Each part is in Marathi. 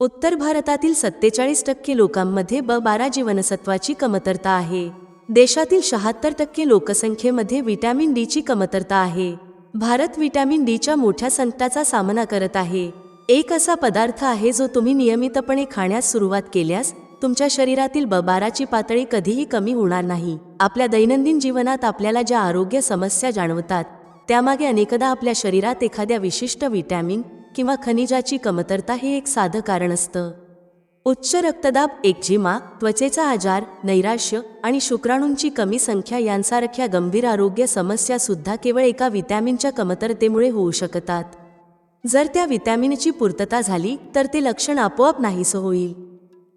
उत्तर भारतातील सत्तेचाळीस टक्के लोकांमध्ये ब बारा जीवनसत्वाची कमतरता आहे. देशातील शहात्तर टक्के लोकसंख्येमध्ये व्हिटॅमिन डीची कमतरता आहे. भारत व्हिटॅमिन डीच्या मोठ्या संकटाचा सामना करत आहे. एक असा पदार्थ आहे जो तुम्ही नियमितपणे खाण्यास सुरुवात केल्यास तुमच्या शरीरातील बबाराची पातळी कधीही कमी होणार नाही. आपल्या दैनंदिन जीवनात आपल्याला ज्या आरोग्य समस्या जाणवतात त्यामागे अनेकदा आपल्या शरीरात एखाद्या विशिष्ट व्हिटॅमिन किंवा खनिजाची कमतरता हे एक साधं कारण असतं. उच्च रक्तदाब एकजिमा त्वचेचा आजार नैराश्य आणि शुक्राणूंची कमी संख्या यांसारख्या गंभीर आरोग्य समस्या सुद्धा केवळ एका विटॅमिनच्या कमतरतेमुळे होऊ शकतात. जर त्या विटॅमिनची पूर्तता झाली तर ते लक्षण आपोआप नाहीसं होईल.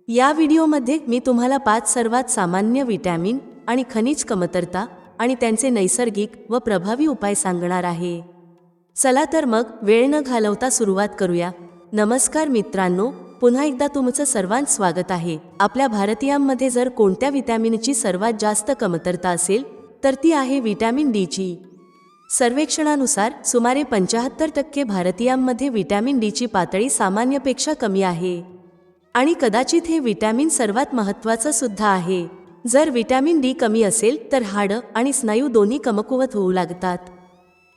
या व्हिडिओमध्ये मी तुम्हाला पाच सर्वात सामान्य विटॅमिन आणि खनिज कमतरता आणि त्यांचे नैसर्गिक व प्रभावी उपाय सांगणार आहे. चला तर मग वेळ न घालवता सुरुवात करूया. नमस्कार मित्रांनो पुन्हा एकदा तुमचं सर्वांत स्वागत आहे. आपल्या भारतीयांमध्ये जर कोणत्या विटॅमिनची सर्वात जास्त कमतरता असेल तर ती आहे व्हिटॅमिन डीची सर्वेक्षणानुसार सुमारे पंचाहत्तर टक्के भारतीयांमध्ये व्हिटॅमिन डीची पातळी सामान्यपेक्षा कमी आहे. आणि कदाचित हे व्हिटॅमिन सर्वात महत्त्वाचं सुद्धा आहे. जर व्हिटॅमिन डी कमी असेल तर हाडं आणि स्नायू दोन्ही कमकुवत होऊ लागतात.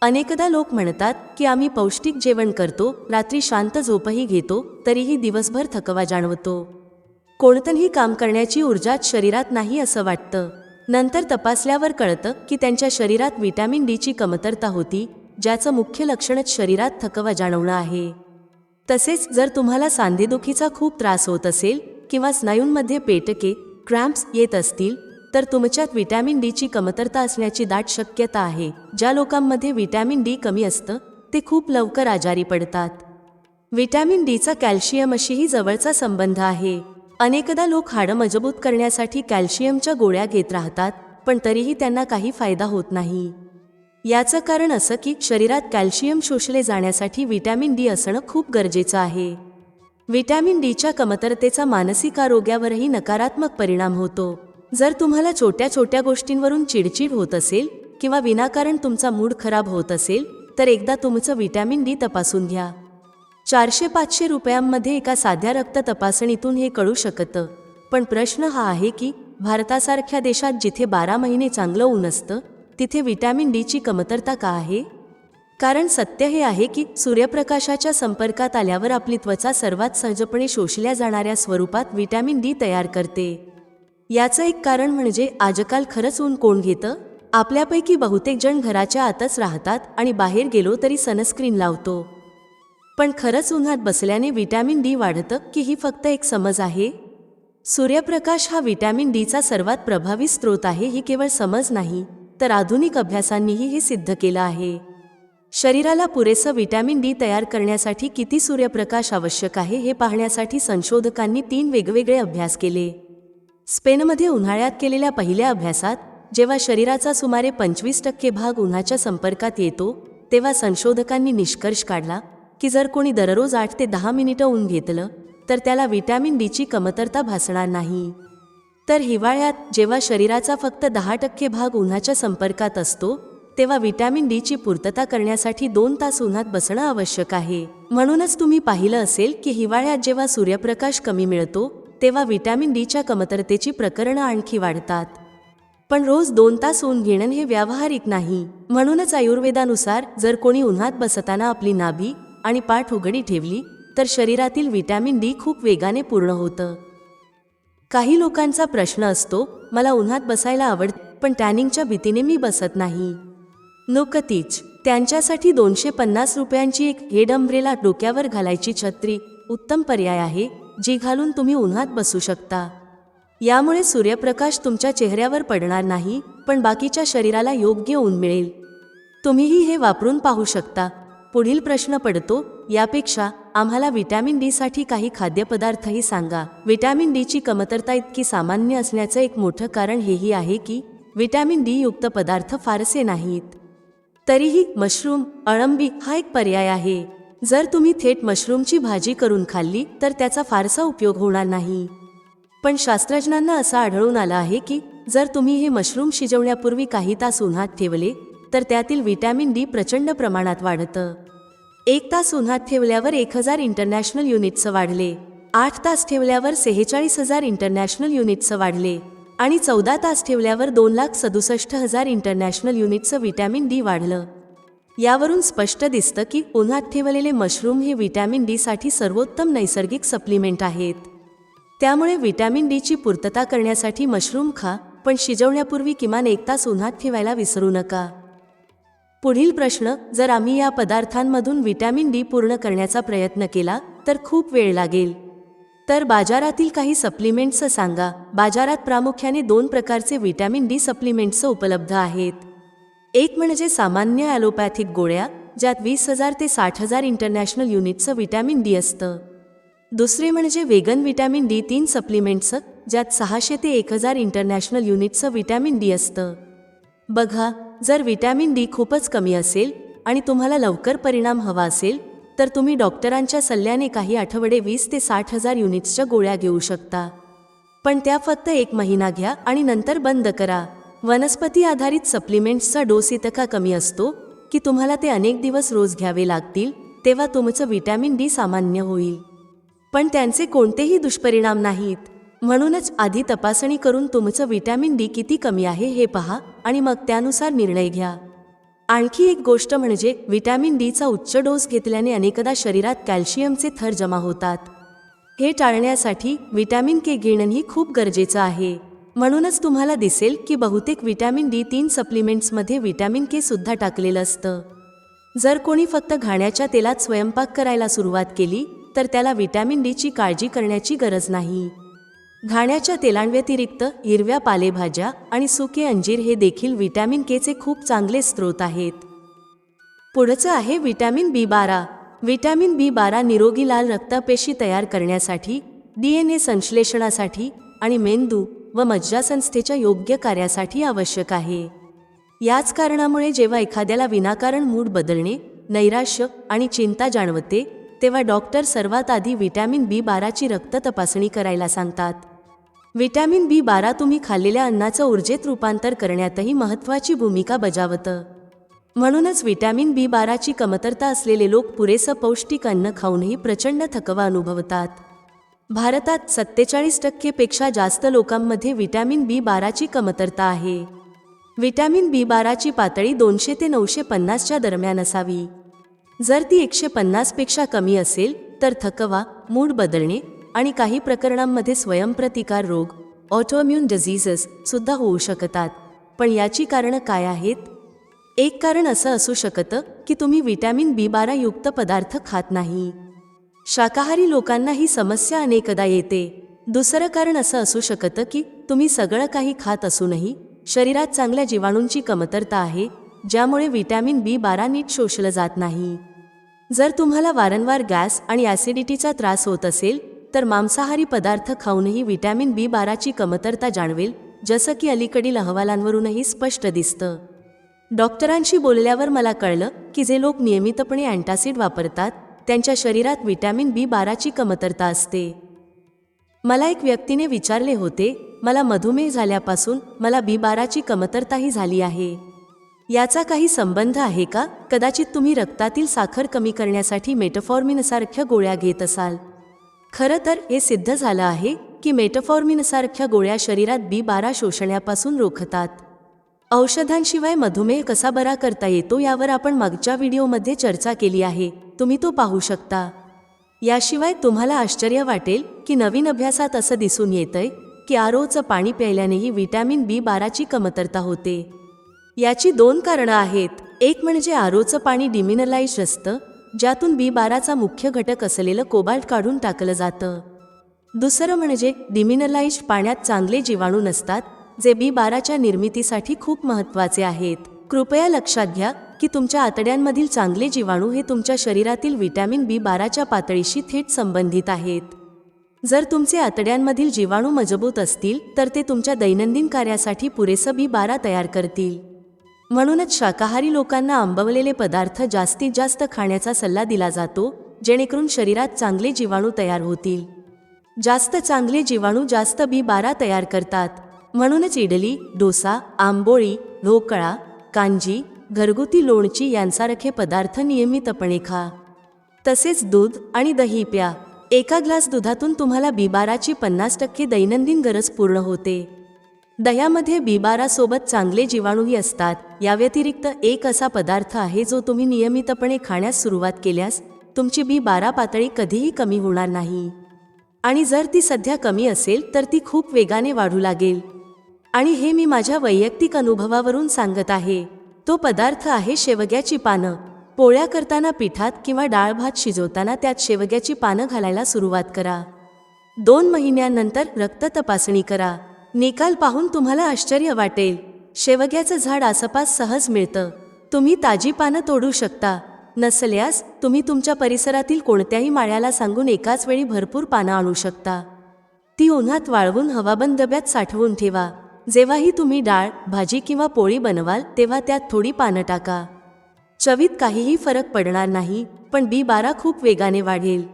अनेकदा लोक म्हणतात की आम्ही पौष्टिक जेवण करतो रात्री शांत झोपही घेतो तरीही दिवसभर थकवा जाणवतो. कोणतंही काम करण्याची ऊर्जाच शरीरात नाही असं वाटतं. नंतर तपासल्यावर कळतं की त्यांच्या शरीरात विटॅमिन डीची कमतरता होती ज्याचं मुख्य लक्षणच शरीरात थकवा जाणवणं आहे. तसेच जर तुम्हाला सांधेदुखीचा खूप त्रास होत असेल किंवा स्नायूंमध्ये पेटके क्रॅम्प्स येत असतील तर तुमच्यात विटॅमिन डीची कमतरता असण्याची दाट शक्यता आहे. ज्या लोकांमध्ये विटॅमिन डी कमी असतं ते खूप लवकर आजारी पडतात. विटॅमिन डीचा कॅल्शियमशीही जवळचा संबंध आहे. अनेकदा लोक हाडं मजबूत करण्यासाठी कॅल्शियमच्या गोळ्या घेत राहतात पण तरीही त्यांना काही फायदा होत नाही. याचं कारण असं की शरीरात कॅल्शियम शोषले जाण्यासाठी विटॅमिन डी असणं खूप गरजेचं आहे. विटॅमिन डीच्या कमतरतेचा मानसिक आरोग्यावरही नकारात्मक परिणाम होतो. जर तुम्हाला छोट्या छोट्या गोष्टींवरून चिडचिड होत असेल किंवा विनाकारण तुमचा मूड खराब होत असेल तर एकदा तुमचं विटॅमिन डी तपासून घ्या. चारशे पाचशे रुपयांमध्ये एका साध्या रक्त तपासणीतून हे कळू शकतं. पण प्रश्न हा आहे की भारतासारख्या देशात जिथे बारा महिने चांगलं ऊन असतं तिथे विटॅमिन डीची कमतरता का आहे? कारण सत्य हे आहे की सूर्यप्रकाशाच्या संपर्कात आल्यावर आपली त्वचा सर्वात सहजपणे शोषल्या जाणाऱ्या स्वरूपात विटॅमिन डी तयार करते. याचं एक कारण म्हणजे आजकाल खरंच ऊन कोण घेतं? आपल्यापैकी बहुतेक जण घराच्या आतच राहतात आणि बाहेर गेलो तरी सनस्क्रीन लावतो. पण खरंच उन्हात बसल्याने विटॅमिन डी वाढतं की ही फक्त एक समज आहे? सूर्यप्रकाश हा विटॅमिन डीचा सर्वात प्रभावी स्रोत आहे ही केवळ समज नाही तर आधुनिक अभ्यासांनीही हे सिद्ध केलं आहे. शरीराला पुरेसं विटॅमिन डी तयार करण्यासाठी किती सूर्यप्रकाश आवश्यक आहे हे पाहण्यासाठी संशोधकांनी तीन वेगवेगळे अभ्यास केले. स्पेनमध्ये उन्हाळ्यात केलेल्या पहिल्या अभ्यासात जेव्हा शरीराचा सुमारे पंचवीस टक्के भाग उन्हाच्या संपर्कात येतो तेव्हा संशोधकांनी निष्कर्ष काढला की जर कोणी दररोज आठ ते दहा मिनिटं ऊन घेतलं तर त्याला विटॅमिन डीची कमतरता भासणार नाही. तर हिवाळ्यात जेव्हा शरीराचा फक्त दहा टक्के भाग उन्हाच्या संपर्कात असतो तेव्हा विटॅमिन डीची पूर्तता करण्यासाठी दोन तास उन्हात बसणं आवश्यक आहे. म्हणूनच तुम्ही पाहिलं असेल की हिवाळ्यात जेव्हा सूर्यप्रकाश कमी मिळतो तेव्हा व्हिटॅमिन डीच्या कमतरतेची प्रकरणं आणखी वाढतात. पण रोज दोन तास ऊन घेणं हे व्यावहारिक नाही. म्हणूनच आयुर्वेदानुसार जर कोणी उन्हात बसताना आपली नाभी आणि पाठ उघडी ठेवली तर शरीरातील व्हिटॅमिन डी खूप वेगाने पूर्ण होतं. काही लोकांचा प्रश्न असतो मला उन्हात बसायला आवडत पण टॅनिंगच्या भीतीने मी बसत नाही. नोकतीच त्यांच्यासाठी दोनशे पन्नास रुपयांची एक हेड अम्ब्रेला डोक्यावर घालायची छत्री उत्तम पर्याय आहे जी घालून तुम्ही उन्हात बसू शकता. यामुळे सूर्यप्रकाश तुमच्या चेहऱ्यावर पडणार नाही पण बाकीच्या शरीराला योग्य ऊन मिळेल. तुम्हीही हे वापरून पाहू शकता. पुढील प्रश्न पडतो यापेक्षा आम्हाला व्हिटॅमिन डीसाठी काही खाद्यपदार्थही सांगा. व्हिटॅमिन डीची कमतरता इतकी सामान्य असण्याचं एक मोठं कारण हेही आहे की व्हिटॅमिन डी युक्त पदार्थ फारसे नाहीत. तरीही मशरूम अळंबी हा एक पर्याय आहे. जर तुम्ही थेट मशरूमची भाजी करून खाल्ली तर त्याचा फारसा उपयोग होणार नाही. पण शास्त्रज्ञांना असं आढळून आलं आहे की जर तुम्ही हे मशरूम शिजवण्यापूर्वी काही तास उन्हात ठेवले तर त्यातील विटॅमिन डी प्रचंड प्रमाणात वाढतं. एक तास उन्हात ठेवल्यावर एक हजार इंटरनॅशनल युनिट्स वाढले आठ तास ठेवल्यावर सेहेचाळीस हजार इंटरनॅशनल युनिटचं वाढले आणि चौदा तास ठेवल्यावर दोन लाख सदुसष्ट हजार इंटरनॅशनल युनिटचं विटॅमिन डी वाढलं. यावरून स्पष्ट दिसतं की उन्हात ठेवलेले मशरूम हे व्हिटॅमिन डीसाठी सर्वोत्तम नैसर्गिक सप्लिमेंट आहेत. त्यामुळे व्हिटॅमिन डीची पूर्तता करण्यासाठी मशरूम खा पण शिजवण्यापूर्वी किमान एक तास उन्हात ठेवायला विसरू नका. पुढील प्रश्न जर आम्ही या पदार्थांमधून व्हिटॅमिन डी पूर्ण करण्याचा प्रयत्न केला तर खूप वेळ लागेल. तर बाजारातील काही सप्लिमेंट्स सांगा. बाजारात प्रामुख्याने दोन प्रकारचे व्हिटॅमिन डी सप्लिमेंट्स उपलब्ध आहेत. एक म्हणजे सामान्य ॲलोपॅथिक गोळ्या ज्यात वीस हजार ते साठ हजार इंटरनॅशनल युनिटचं विटॅमिन डी असतं. दुसरे म्हणजे वेगन विटॅमिन डी तीन सप्लिमेंटचं ज्यात सहाशे ते एक हजार इंटरनॅशनल युनिटचं विटॅमिन डी असतं. बघा जर विटॅमिन डी खूपच कमी असेल आणि तुम्हाला लवकर परिणाम हवा असेल तर तुम्ही डॉक्टरांच्या सल्ल्याने काही आठवडे वीस ते साठ हजार युनिट्सच्या गोळ्या घेऊ शकता. पण त्या फक्त एक महिना घ्या आणि नंतर बंद करा. वनस्पती आधारित सप्लिमेंट्सचा डोस इतका कमी असतो की तुम्हाला ते अनेक दिवस रोज घ्यावे लागतील तेव्हा तुमचं विटॅमिन डी सामान्य होईल. पण त्यांचे कोणतेही दुष्परिणाम नाहीत. म्हणूनच आधी तपासणी करून तुमचं विटॅमिन डी किती कमी आहे हे पहा आणि मग त्यानुसार निर्णय घ्या. आणखी एक गोष्ट म्हणजे विटॅमिन डीचा उच्च डोस घेतल्याने अनेकदा शरीरात कॅल्शियमचे थर जमा होतात. हे टाळण्यासाठी विटॅमिन के घेणंही खूप गरजेचं आहे. म्हणूनच तुम्हाला दिसेल की बहुतेक विटॅमिन डी तीन सप्लिमेंट्समध्ये विटॅमिन के सुद्धा टाकलेलं असतं. जर कोणी फक्त घाण्याच्या तेलात स्वयंपाक करायला सुरुवात केली तर त्याला विटॅमिन डीची काळजी करण्याची गरज नाही. घाण्याच्या तेलांव्यतिरिक्त हिरव्या पालेभाज्या आणि सुके अंजीर हे देखील विटॅमिन केचे खूप चांगले स्रोत आहेत. पुढचं आहे विटॅमिन बी बारा. विटॅमिन बी बारा निरोगी लाल रक्तपेशी तयार करण्यासाठी डी एन ए संश्लेषणासाठी आणि मेंदू व मज्जासंस्थेच्या योग्य कार्यासाठी आवश्यक आहे. याच कारणामुळे जेव्हा एखाद्याला विनाकारण मूड बदलणे नैराश्य आणि चिंता जाणवते तेव्हा डॉक्टर सर्वात आधी व्हिटॅमिन बी बाराची रक्त तपासणी करायला सांगतात. व्हिटॅमिन बी बारा तुम्ही खाल्लेल्या अन्नाचं ऊर्जेत रूपांतर करण्यातही महत्त्वाची भूमिका बजावतं. म्हणूनच व्हिटॅमिन बी बाराची कमतरता असलेले लोक पुरेसं पौष्टिक अन्न खाऊनही प्रचंड थकवा अनुभवतात. भारतात सत्तेचाळीस टक्केपेक्षा जास्त लोकांमध्ये विटॅमिन बी बाराची कमतरता आहे. विटॅमिन बी बाराची पातळी दोनशे ते नऊशे पन्नासच्या दरम्यान असावी. जर ती एकशे पन्नासपेक्षा कमी असेल तर थकवा मूड बदलणे आणि काही प्रकरणांमध्ये स्वयंप्रतिकार रोग ऑटोम्युन डिझिजेस सुद्धा होऊ शकतात. पण याची कारणं काय आहेत? एक कारण असं असू शकतं की तुम्ही विटॅमिन बी बारा युक्त पदार्थ खात नाही. शाकाहारी लोकांना ही समस्या अनेकदा येते. दुसरं कारण असं असू शकतं की तुम्ही सगळं काही खात असूनही शरीरात चांगल्या जीवाणूंची कमतरता आहे ज्यामुळे व्हिटॅमिन बी बारा नीट शोषलं जात नाही. जर तुम्हाला वारंवार गॅस आणि ॲसिडिटीचा त्रास होत असेल तर मांसाहारी पदार्थ खाऊनही व्हिटॅमिन बी बाराची कमतरता जाणवेल जसं की अलीकडील अहवालांवरूनही स्पष्ट दिसतं. डॉक्टरांशी बोलल्यावर मला कळलं की जे लोक नियमितपणे अँटासिड वापरतात त्यांच्या शरीरात विटॅमिन बी बाराची कमतरता असते. मला एक व्यक्तीने विचारले होते मला मधुमेह झाल्यापासून मला बी बाराची कमतरताही झाली आहे. याचा काही संबंध आहे का? कदाचित तुम्ही रक्तातील साखर कमी करण्यासाठी मेटफॉर्मिनसारख्या गोळ्या घेत असाल. खरं तर हे सिद्ध झालं आहे की मेटफॉर्मिनसारख्या गोळ्या शरीरात बी बारा शोषण्यापासून रोखतात. औषधांशिवाय मधुमेह कसा बरा करता येतो यावर आपण मागच्या व्हिडिओमध्ये चर्चा केली आहे. तुम्ही तो पाहू शकता. याशिवाय तुम्हाला आश्चर्य वाटेल की नवीन अभ्यासात असं दिसून येतंय की आरोचं पाणी प्यायल्यानेही व्हिटॅमिन बी बाराची कमतरता होते. याची दोन कारणं आहेत. एक म्हणजे आरोचं पाणी डिमिनलाइज असतं ज्यातून बी बाराचा मुख्य घटक असलेलं कोबाल्ट काढून टाकलं जातं. दुसरं म्हणजे डिमिनलाइज पाण्यात चांगले जीवाणू नसतात जे बी बाराच्या निर्मितीसाठी खूप महत्त्वाचे आहेत. कृपया लक्षात घ्या की तुमच्या आतड्यांमधील चांगले जीवाणू हे तुमच्या शरीरातील विटॅमिन बी बाराच्या पातळीशी थेट संबंधित आहेत. जर तुमचे आतड्यांमधील जीवाणू मजबूत असतील तर ते तुमच्या दैनंदिन कार्यासाठी पुरेसं बी बारा तयार करतील. म्हणूनच शाकाहारी लोकांना आंबवलेले पदार्थ जास्तीत जास्त खाण्याचा सल्ला दिला जातो जेणेकरून शरीरात चांगले जीवाणू तयार होतील. जास्त चांगले जीवाणू जास्त बी बारा तयार करतात. म्हणूनच इडली डोसा आंबोळी ढोकळा कांजी घरगुती लोणची यांसारखे पदार्थ नियमितपणे खा. तसेच दूध आणि दही प्या. एका ग्लास दुधातून तुम्हाला बिबाराची पन्नास टक्के दैनंदिन गरज पूर्ण होते. दह्यामध्ये बिबारासोबत चांगले जीवाणूही असतात. याव्यतिरिक्त एक असा पदार्थ आहे जो तुम्ही नियमितपणे खाण्यास सुरुवात केल्यास तुमची बी बारा पातळी कधीही कमी होणार नाही. आणि जर ती सध्या कमी असेल तर ती खूप वेगाने वाढू लागेल. आणि हे मी माझ्या वैयक्तिक अनुभवावरून सांगत आहे. तो पदार्थ आहे शेवग्याची पानं. पोळ्या करताना पिठात किंवा डाळ भात शिजवताना त्यात शेवग्याची पानं घालायला सुरुवात करा. दोन महिन्यांनंतर रक्त तपासणी करा. निकाल पाहून तुम्हाला आश्चर्य वाटेल. शेवग्याचं झाड आसपास सहज मिळतं. तुम्ही ताजी पानं तोडू शकता. नसल्यास तुम्ही तुमच्या परिसरातील कोणत्याही माळ्याला सांगून एकाच वेळी भरपूर पानं आणू शकता. ती उन्हात वाळवून हवाबंद डब्यात साठवून ठेवा. जेव्हाही तुम्ही डाळ भाजी किंवा पोळी बनवाल तेव्हा त्यात थोडी पानं टाका. चवीत काहीही फरक पडणार नाही पण बी बारा खूप वेगाने वाढेल.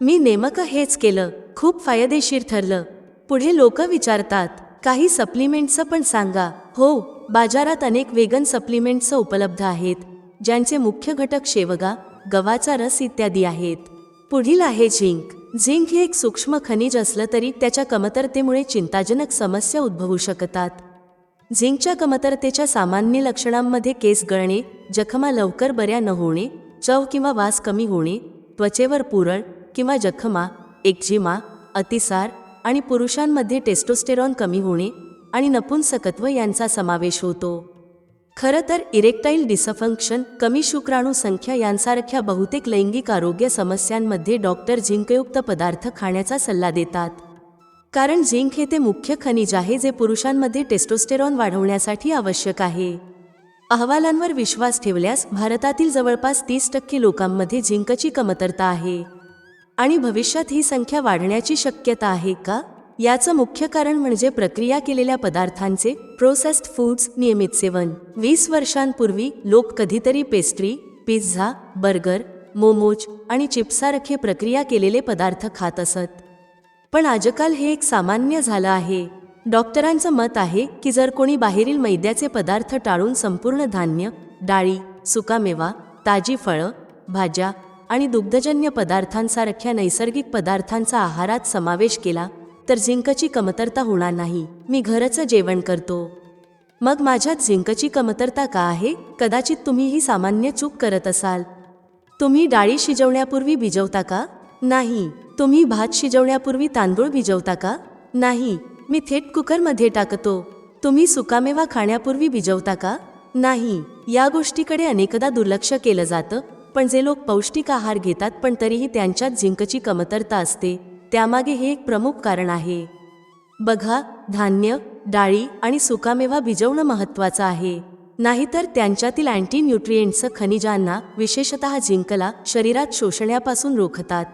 मी नेमकं हेच केलं खूप फायदेशीर ठरलं. पुढे लोक विचारतात काही सप्लिमेंटचं पण सांगा. हो बाजारात अनेक वेगन सप्लिमेंट्स उपलब्ध आहेत ज्यांचे मुख्य घटक शेवगा गव्हाचा रस इत्यादी आहेत. पुढील आहे झिंक. झिंक हे एक सूक्ष्म खनिज असलं तरी त्याच्या कमतरतेमुळे चिंताजनक समस्या उद्भवू शकतात. झिंकच्या कमतरतेच्या सामान्य लक्षणांमध्ये केस गळणे जखमा लवकर बऱ्या न होणे चव किंवा वास कमी होणे त्वचेवर पुरळ किंवा जखमा एक्झिमा अतिसार आणि पुरुषांमध्ये टेस्टोस्टेरॉन कमी होणे आणि नपुंसकत्व यांचा समावेश होतो. खरं तर इरेक्टाईल डिसफंक्शन कमी शुक्राणू संख्या यांसारख्या बहुतेक लैंगिक आरोग्य समस्यांमध्ये डॉक्टर झिंकयुक्त पदार्थ खाण्याचा सल्ला देतात. कारण झिंक हे ते मुख्य खनिज आहे जे पुरुषांमध्ये टेस्टोस्टेरॉन वाढवण्यासाठी आवश्यक आहे. अहवालांवर विश्वास ठेवल्यास भारतातील जवळपास तीस टक्के लोकांमध्ये झिंकची कमतरता आहे. आणि भविष्यात ही संख्या वाढण्याची शक्यता आहे का? याचं मुख्य कारण म्हणजे प्रक्रिया केलेल्या पदार्थांचे प्रोसेस्ड फूड्स नियमित सेवन. वीस वर्षांपूर्वी लोक कधीतरी पेस्ट्री पिझ्झा बर्गर मोमोज आणि चिप्सारखे प्रक्रिया केलेले पदार्थ खात असत. पण आजकाल हे एक सामान्य झालं आहे. डॉक्टरांचं मत आहे की जर कोणी बाहेरील मैद्याचे पदार्थ टाळून संपूर्ण धान्य डाळी सुकामेवा ताजी फळं भाज्या आणि दुग्धजन्य पदार्थांसारख्या नैसर्गिक पदार्थांचा आहारात समावेश केला तर झिंकची कमतरता होणार नाही. मी घरचं जेवण करतो. मग माझ्यात झिंकची कमतरता का आहे? कदाचित तुम्ही ही सामान्य चूक करत असाल. तुम्ही डाळी शिजवण्यापूर्वी भिजवता का? नाही. तुम्ही भात शिजवण्यापूर्वी तांदूळ भिजवता का? नाही. मी थेट कुकरमध्ये टाकतो. तुम्ही सुकामेवा खाण्यापूर्वी भिजवता का? नाही. या गोष्टीकडे अनेकदा दुर्लक्ष केलं जातं पण जे लोक पौष्टिक आहार घेतात पण तरीही त्यांच्यात झिंकची कमतरता असते. त्यामागे हे एक प्रमुख कारण आहे. बघा धान्य डाळी आणि सुकामेवा भिजवणं महत्त्वाचं आहे. नाहीतर त्यांच्यातील अँटी न्यूट्रिएंट्स खनिजांना विशेषतः झिंकला शरीरात शोषण्यापासून रोखतात.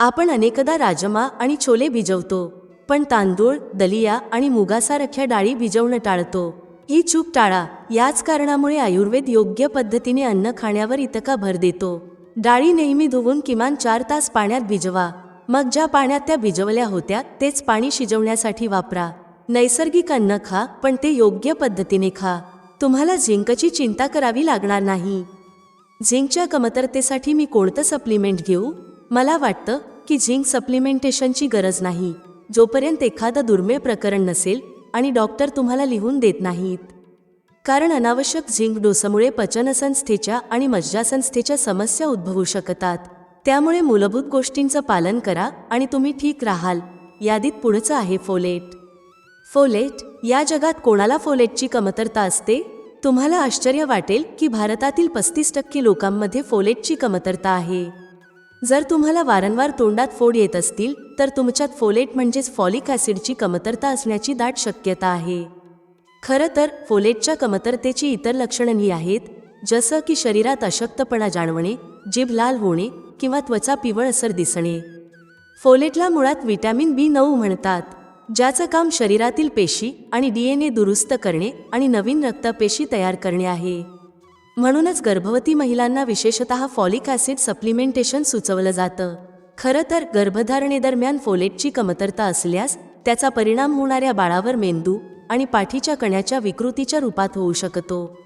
आपण अनेकदा राजमा आणि छोले भिजवतो पण तांदूळ दलिया आणि मुगासारख्या डाळी भिजवणं टाळतो. ही चूक टाळा याच कारणामुळे आयुर्वेद योग्य पद्धतीने अन्न खाण्यावर इतका भर देतो. डाळी नेहमी धुवून किमान चार तास पाण्यात भिजवा. मग ज्या पाण्यात त्या भिजवल्या होत्या तेच पाणी शिजवण्यासाठी वापरा. नैसर्गिक अन्न खा पण ते योग्य पद्धतीने खा. तुम्हाला झिंकची चिंता करावी लागणार नाही. झिंकच्या कमतरतेसाठी मी कोणतं सप्लिमेंट घेऊ? मला वाटतं की झिंक सप्लिमेंटेशनची गरज नाही. जोपर्यंत एखादं दुर्मिळ प्रकरण नसेल आणि डॉक्टर तुम्हाला लिहून देत नाहीत. कारण अनावश्यक झिंक डोसामुळे पचनसंस्थेच्या आणि मज्जासंस्थेच्या समस्या उद्भवू शकतात. त्यामुळे मूलभूत गोष्टींचं पालन करा आणि तुम्ही ठीक राहाल. यादीत पुढचं आहे फोलेट फोलेट या जगात कोणाला फोलेटची कमतरता असते? तुम्हाला आश्चर्य वाटेल की भारतातील पस्तीस टक्के लोकांमध्ये फोलेटची कमतरता आहे. जर तुम्हाला वारंवार तोंडात फोड येत असतील तर तुमच्यात फोलेट म्हणजेच फॉलिक ॲसिडची कमतरता असण्याची दाट शक्यता आहे. खरं तर फोलेटच्या कमतरतेची इतर लक्षणंही आहेत जसं की शरीरात अशक्तपणा जाणवणे जीभ लाल होणे किंवा त्वचा पिवळसर दिसणे. फोलेटला मुळात विटॅमिन बी नऊ म्हणतात ज्याचं काम शरीरातील पेशी आणि डी एन ए दुरुस्त करणे आणि नवीन रक्तपेशी तयार करणे आहे. म्हणूनच गर्भवती महिलांना विशेषतः फॉलिक ॲसिड सप्लिमेंटेशन सुचवलं जातं. खरं तर गर्भधारणेदरम्यान फोलेटची कमतरता असल्यास त्याचा परिणाम होणाऱ्या बाळावर मेंदू आणि पाठीच्या कण्याच्या विकृतीच्या रूपात होऊ शकतो.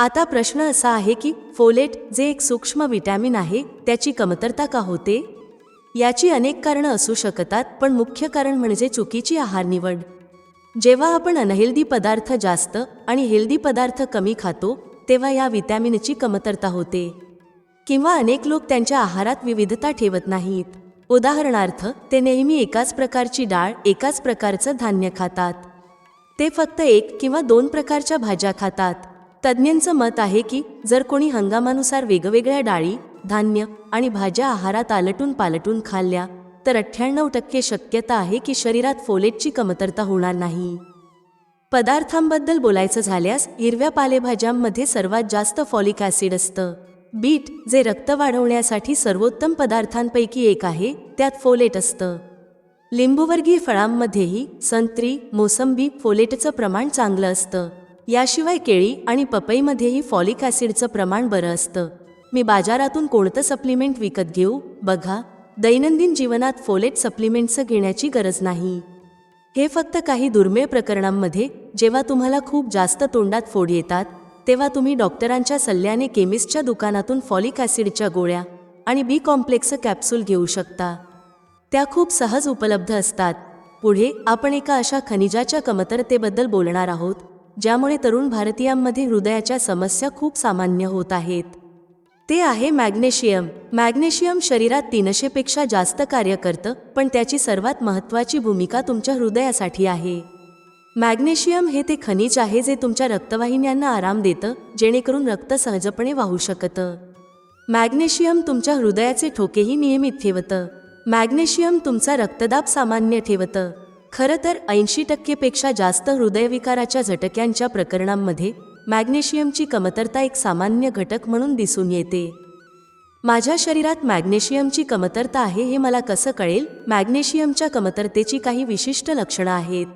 आता प्रश्न असा आहे की फोलेट जे एक सूक्ष्म विटॅमिन आहे त्याची कमतरता का होते? याची अनेक कारणं असू शकतात पण मुख्य कारण म्हणजे चुकीची आहार निवड. जेव्हा आपण अनहेल्दी पदार्थ जास्त आणि हेल्दी पदार्थ कमी खातो तेव्हा या विटॅमिनची कमतरता होते. किंवा अनेक लोक त्यांच्या आहारात विविधता ठेवत नाहीत. उदाहरणार्थ ते नेहमी एकाच प्रकारची डाळ एकाच प्रकारचं धान्य खातात. ते फक्त एक किंवा दोन प्रकारच्या भाज्या खातात. तज्ज्ञांचं मत आहे की जर कोणी हंगामानुसार वेगवेगळ्या डाळी धान्य आणि भाज्या आहारात आलटून पालटून खाल्ल्या तर अठ्ठ्याण्णव टक्के शक्यता आहे की शरीरात फोलेटची कमतरता होणार नाही. पदार्थांबद्दल बोलायचं झाल्यास हिरव्या पालेभाज्यांमध्ये सर्वात जास्त फॉलिक ॲसिड असतं. बीट जे रक्त वाढवण्यासाठी सर्वोत्तम पदार्थांपैकी एक आहे त्यात फोलेट असतं. लिंबूवर्गीय फळांमध्येही संत्री मोसंबी फोलेटचं प्रमाण चांगलं असतं. याशिवाय केळी आणि पपईमध्येही फॉलिक ॲसिडचं प्रमाण बरं असतं. मी बाजारातून कोणतं सप्लिमेंट विकत घेऊ? बघा दैनंदिन जीवनात फोलेट सप्लिमेंटचं घेण्याची गरज नाही. हे फक्त काही दुर्मिळ प्रकरणांमध्ये जेव्हा तुम्हाला खूप जास्त तोंडात फोड येतात तेव्हा तुम्ही डॉक्टरांच्या सल्ल्याने केमिस्टच्या दुकानातून फॉलिक ॲसिडच्या गोळ्या आणि बी कॉम्प्लेक्स कॅप्सूल घेऊ शकता. त्या खूप सहज उपलब्ध असतात. पुढे आपण एका अशा खनिजाच्या कमतरतेबद्दल बोलणार आहोत. ज्यामुळे तरुण भारतीयांमध्ये हृदयाच्या समस्या खूप सामान्य होत आहेत. ते आहे मॅग्नेशियम. मॅग्नेशियम शरीरात तीनशेपेक्षा जास्त कार्य करतं पण त्याची सर्वात महत्त्वाची भूमिका तुमच्या हृदयासाठी आहे. मॅग्नेशियम हे ते खनिज आहे जे तुमच्या रक्तवाहिन्यांना आराम देतं जेणेकरून रक्त सहजपणे वाहू शकतं. मॅग्नेशियम तुमच्या हृदयाचे ठोकेही नियमित ठेवतं. मॅग्नेशियम तुमचा रक्तदाब सामान्य ठेवतं. खरं तर ऐंशी टक्केपेक्षा जास्त हृदयविकाराच्या झटक्यांच्या प्रकरणांमध्ये मॅग्नेशियमची कमतरता एक सामान्य घटक म्हणून दिसून येते. माझ्या शरीरात मॅग्नेशियमची कमतरता आहे हे मला कसं कळेल? मॅग्नेशियमच्या कमतरतेची काही विशिष्ट लक्षणं आहेत.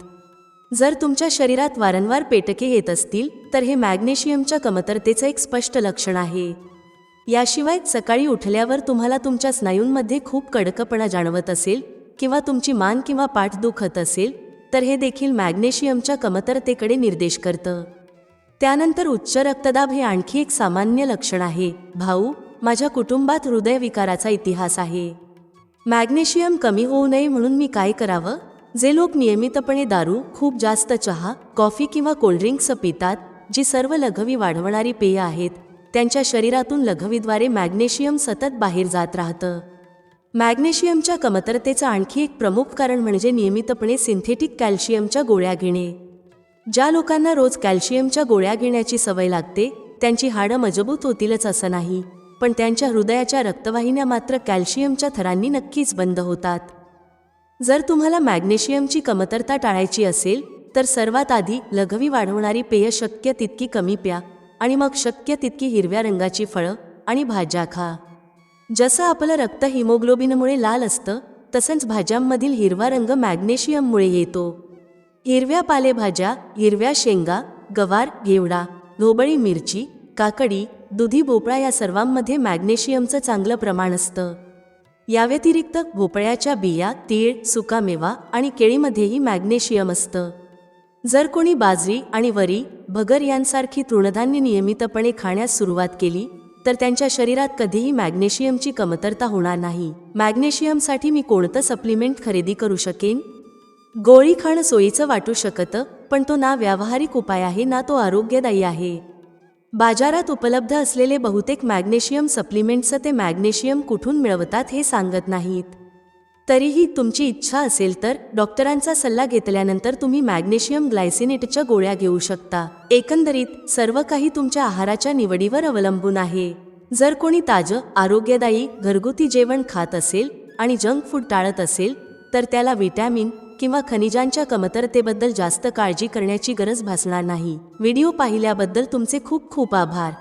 जर तुमच्या शरीरात वारंवार पेटके येत असतील तर हे मॅग्नेशियमच्या कमतरतेचं एक स्पष्ट लक्षण आहे. याशिवाय सकाळी उठल्यावर तुम्हाला तुमच्या स्नायूंमध्ये खूप कडकपणा जाणवत असेल किंवा तुमची मान किंवा पाठ दुखत असेल तर हे देखील मॅग्नेशियमच्या कमतरतेकडे निर्देश करतं. त्यानंतर उच्च रक्तदाब हे आणखी एक सामान्य लक्षण आहे. भाऊ माझ्या कुटुंबात हृदयविकाराचा इतिहास आहे. मॅग्नेशियम कमी होऊ नये म्हणून मी काय करावं? जे लोक नियमितपणे दारू खूप जास्त चहा कॉफी किंवा कोल्ड्रिंक्स पितात जी सर्व लघवी वाढवणारी पेय आहेत त्यांच्या शरीरातून लघवीद्वारे मॅग्नेशियम सतत बाहेर जात राहतं. मॅग्नेशियमच्या कमतरतेचं आणखी एक प्रमुख कारण म्हणजे नियमितपणे सिंथेटिक कॅल्शियमच्या गोळ्या घेणे. ज्या लोकांना रोज कॅल्शियमच्या गोळ्या घेण्याची सवय लागते त्यांची हाडं मजबूत होतीलच असं नाही. पण त्यांच्या हृदयाच्या रक्तवाहिन्या मात्र कॅल्शियमच्या थरांनी नक्कीच बंद होतात. जर तुम्हाला मॅग्नेशियमची कमतरता टाळायची असेल तर सर्वात आधी लघवी वाढवणारी पेय शक्य तितकी कमी प्या आणि मग शक्य तितकी हिरव्या रंगाची फळं आणि भाज्या खा. जसं आपलं रक्त हिमोग्लोबिनमुळे लाल असतं तसंच भाज्यांमधील हिरवा रंग मॅग्नेशियममुळे येतो. हिरव्या पालेभाज्या हिरव्या शेंगा गवार घेवडा ढोबळी मिरची काकडी दुधी भोपळा या सर्वांमध्ये मॅग्नेशियमचं चांगलं प्रमाण असतं. याव्यतिरिक्त भोपळ्याच्या बिया तीळ सुकामेवा आणि केळीमध्येही मॅग्नेशियम असतं. जर कोणी बाजरी आणि वरी भगर यांसारखी तृणधान्य नियमितपणे खाण्यास सुरुवात केली तर त्यांच्या शरीरात कधीही मॅग्नेशियमची कमतरता होणार नाही. मॅग्नेशियमसाठी मी कोणतं सप्लिमेंट खरेदी करू शकेन? गोळी खाणं सोयीचं वाटू शकतं पण तो ना व्यावहारिक उपाय आहे ना तो आरोग्यदायी आहे. बाजारात उपलब्ध असलेले बहुतेक मॅग्नेशियम सप्लिमेंट्सचं ते मॅग्नेशियम कुठून मिळवतात हे सांगत नाहीत. तरीही तुमची इच्छा असेल तर डॉक्टरांचा सल्ला घेतल्यानंतर तुम्ही मॅग्नेशियम ग्लायसिनेटच्या गोळ्या घेऊ शकता. एकंदरीत सर्व काही तुमच्या आहाराच्या निवडीवर अवलंबून आहे. जर कोणी ताजं आरोग्यदायी घरगुती जेवण खात असेल आणि जंक फूड टाळत असेल तर त्याला विटॅमिन किंवा खनिजांच्या कमतरतेबद्दल जास्त काळजी करण्याची गरज भासणार नाही. व्हिडिओ पाहिल्याबद्दल तुमचे खूप खूप आभार.